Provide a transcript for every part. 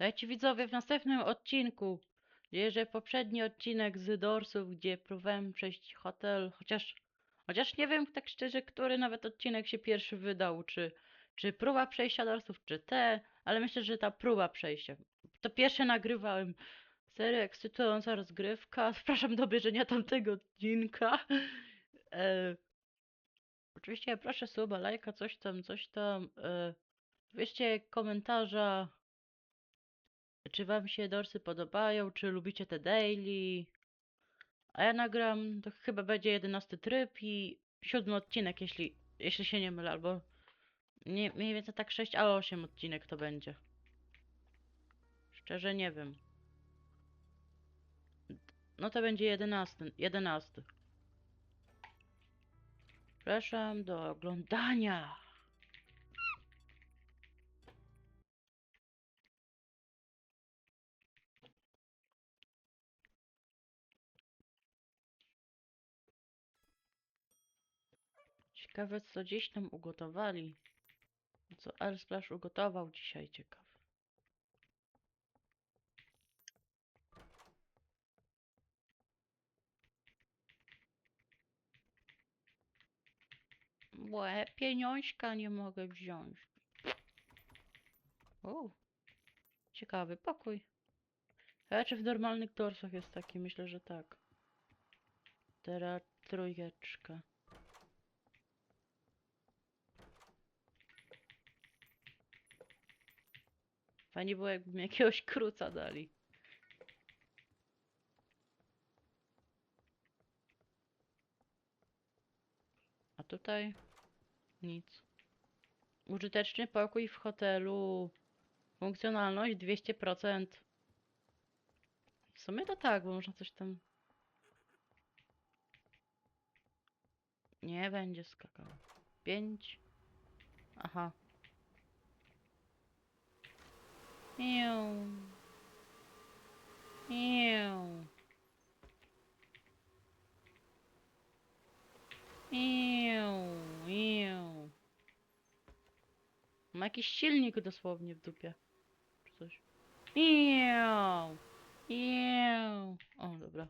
Dajcie widzowie w następnym odcinku. Dzieje, że poprzedni odcinek z Dorsów, gdzie próbowałem przejść hotel, chociaż, chociaż nie wiem tak szczerze, który nawet odcinek się pierwszy wydał, czy, czy próba przejścia Dorsów, czy te, ale myślę, że ta próba przejścia. To pierwsze nagrywałem. Serio ekscytująca rozgrywka. Zapraszam do obejrzenia tamtego odcinka. E, oczywiście proszę suba, lajka, coś tam, coś tam. E, Weźcie komentarza, czy wam się dorsy podobają, czy lubicie te daily. A ja nagram, to chyba będzie jedenasty tryb i siódmy odcinek, jeśli, jeśli się nie mylę, albo nie, mniej więcej tak 6 albo 8 odcinek to będzie. Szczerze nie wiem. No to będzie jedenasty, jedenasty. Zapraszam do oglądania. Ciekawe co dziś tam ugotowali. Co Elsplash ugotował dzisiaj, ciekawe. Łe, pieniążka nie mogę wziąć. O, ciekawy pokój. A czy w normalnych torsach jest taki? Myślę, że tak. Teraz trójeczka. Fajnie było, jakby mi jakiegoś kruca dali. A tutaj nic. Użyteczny pokój w hotelu. Funkcjonalność 200%. W sumie to tak, bo można coś tam... Nie będzie skakał. 5. Aha. Iu. Iu. Iu. Iu. Ma jakiś silnik dosłownie w dupie. Czy coś. Iu. Iu. O, dobra.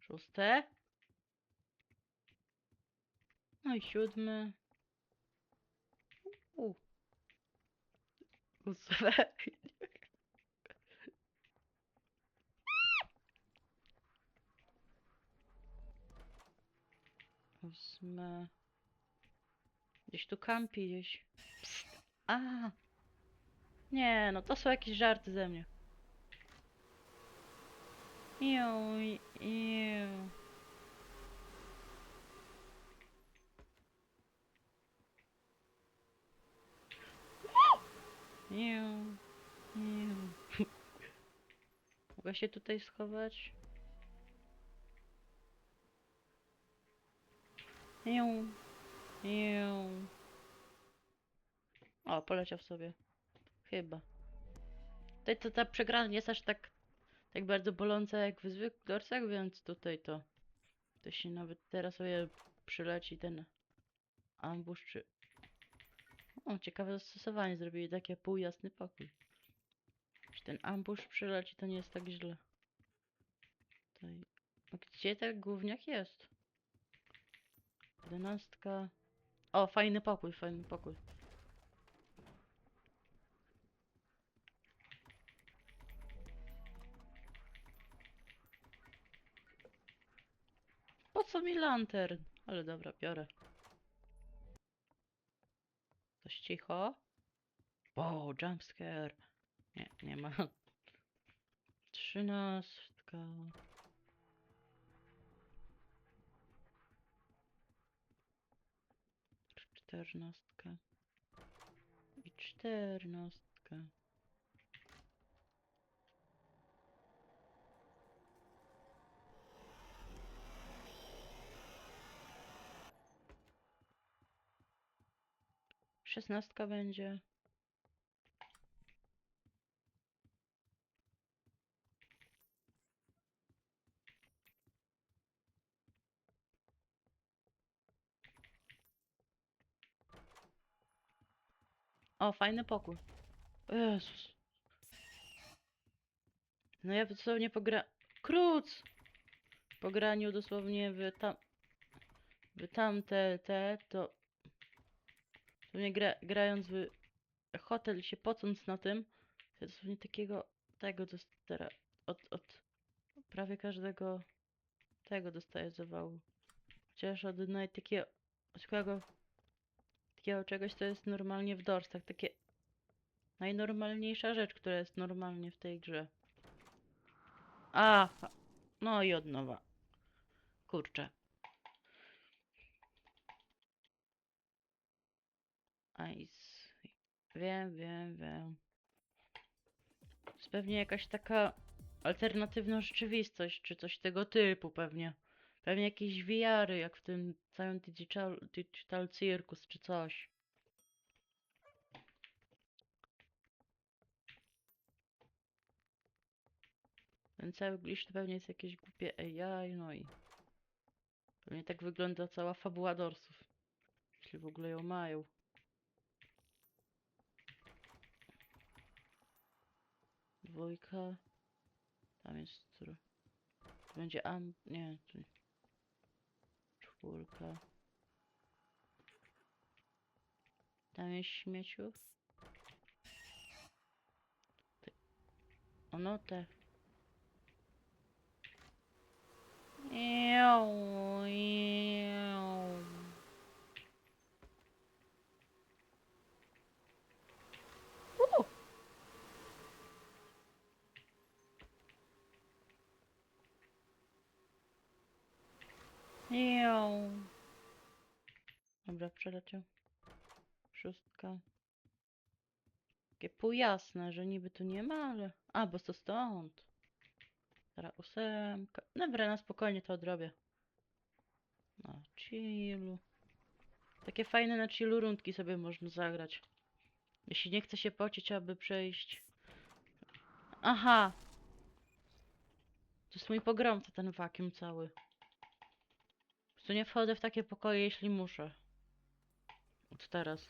Szóste. No i siódmy. U. Ósme. Ósme. Gdzieś tu kampi gdzieś. Psst. A. Nie, no to są jakieś żarty ze mnie. Iu, iu. Iu, iu. Mogę się tutaj schować? Iu, iu. O, poleciał sobie. Chyba. Tutaj to ta przegrana nie jest aż tak, tak bardzo boląca jak w zwykłych dorsach, więc tutaj to, to się nawet teraz sobie przyleci ten ambush czy... O, ciekawe zastosowanie. Zrobili takie półjasny pokój. Jeśli ten ambush przyleci, to nie jest tak źle. Tutaj... Gdzie ten gówniak jest? Jedenastka... O, fajny pokój, fajny pokój. Po co mi lantern? Ale dobra, biorę. Cicho. O, jumpscare. Nie, nie ma. Trzynastka. Czternastka. I czternastka. Szesnastka będzie. O, fajny pokój. Jezus. No ja dosłownie po gra... Kruc! Po dosłownie w tam... W tamte, te, to... Dosłownie gra, grając w hotel się pocąc na tym, to dosłownie takiego... Tego teraz... Od, od prawie każdego tego dostaję zawału. Chociaż od naj takiego... Od takiego... Czegoś, co jest normalnie w dorstach. Takie... Najnormalniejsza rzecz, która jest normalnie w tej grze. A, no i od nowa. Kurczę. Ice. Wiem, wiem, wiem. To jest pewnie jakaś taka alternatywna rzeczywistość, czy coś tego typu pewnie. Pewnie jakieś wiary, jak w tym całym digital, digital circus, czy coś. Ten cały glitch to pewnie jest jakieś głupie AI, no i pewnie tak wygląda cała fabuła dorsów. Jeśli w ogóle ją mają. Dwójka. Tam jest który. To będzie am... Nie, tu... Czwórka. Tam jest śmieciu. Ty... Ono te. Iau. U! Iau. Dobra, przeleciał. Szóstka. Takie półjasne, że niby tu nie ma, ale... A, bo to stąd. Teraz ósemka. Dobra, na spokojnie to odrobię. Na chillu. Takie fajne na chillu rundki sobie można zagrać. Jeśli nie chce się pocić, aby przejść. Aha! To jest mój pogromca, ten wakium cały. Prostu nie wchodzę w takie pokoje, jeśli muszę. Od teraz.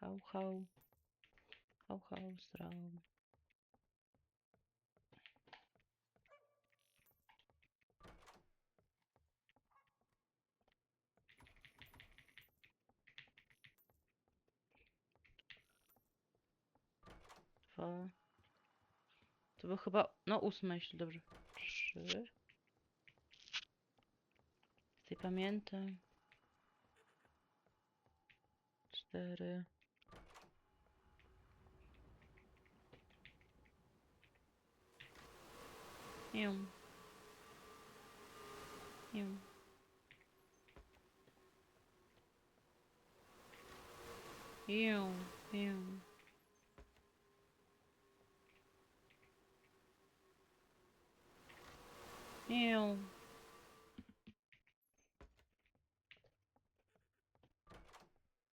Hał, hał. Hał, hał, srał. Dwa. To był chyba, no ósme, jeśli dobrze. Trzy. Pamiętam. Cztery. Jum. Jum. Jum. Jum. Jum.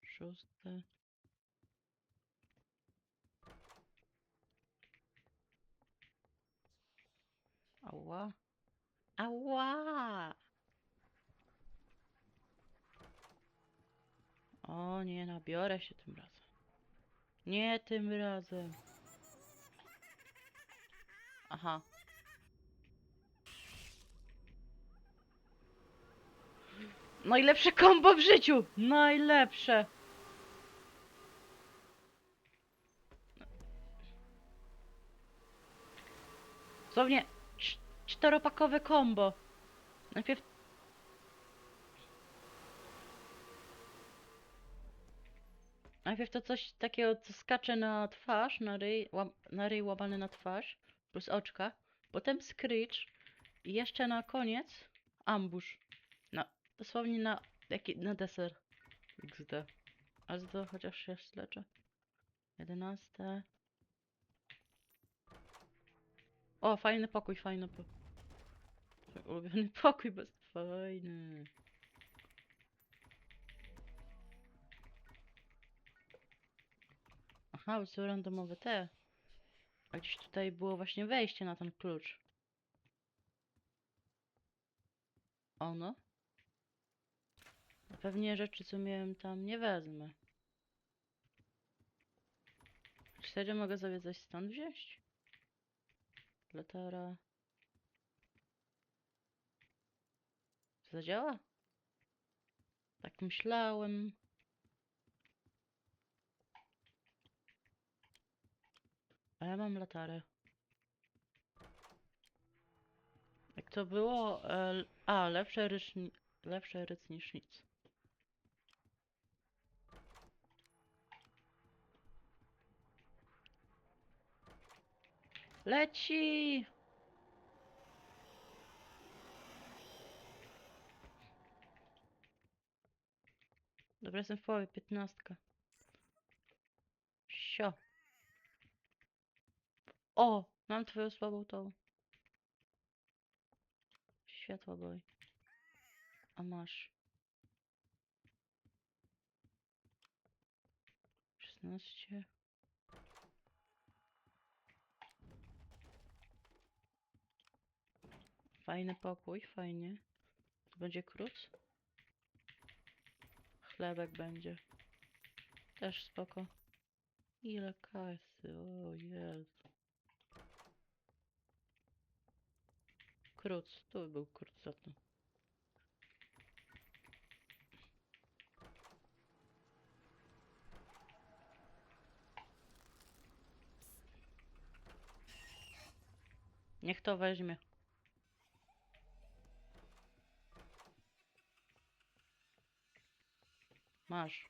Szóste. Ała. Ała! O nie, nabiorę się tym razem. Nie tym razem. Aha. Najlepsze kombo w życiu! Najlepsze! Dosłownie cz- czteropakowe kombo. Najpierw... Najpierw to coś takiego, co skacze na twarz, na ryj, łam, na ryj łamany na twarz, plus oczka. Potem screech i jeszcze na koniec ambush. Dosłownie na, jaki, na deser. XD. Za to chociaż się leczę. 11. O, fajny pokój, fajny pokój. Ulubiony pokój, bez fajny. Aha, są randomowe te. A gdzieś tutaj było właśnie wejście na ten klucz. Ono? Pewnie rzeczy, co miałem tam, nie wezmę. Czy serio mogę sobie coś stąd wziąć? Latara. Zadziała? Tak myślałem. A ja mam latarę. Jak to było? E, a, lepsze lepsze ryc niż nic. Leci! Dobra, jestem w połowie, piętnastka. Sio. O! Mam twoją słabą tą. Światło boi. A masz. 16. Fajny pokój, fajnie. To będzie krót. Chlebek będzie. Też spoko. Ile kasy, o Jezu. Krót, tu był krót za to. Niech to weźmie. Masz.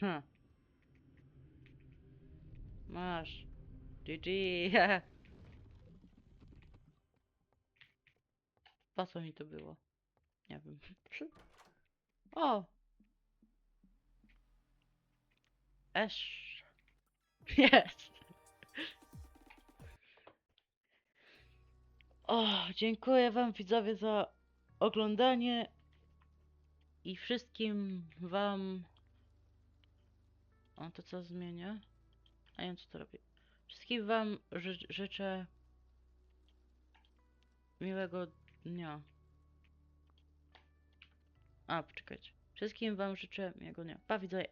Hm. Masz. GG. Po co mi to było? Nie wiem. O! Esz. Jest. O, dziękuję wam widzowie za oglądanie i wszystkim wam... O, to co zmienia? A ja wiem, co to robi. Wszystkim wam ży życzę miłego dnia. A, poczekajcie. Wszystkim wam życzę miłego dnia. Pa, widzowie.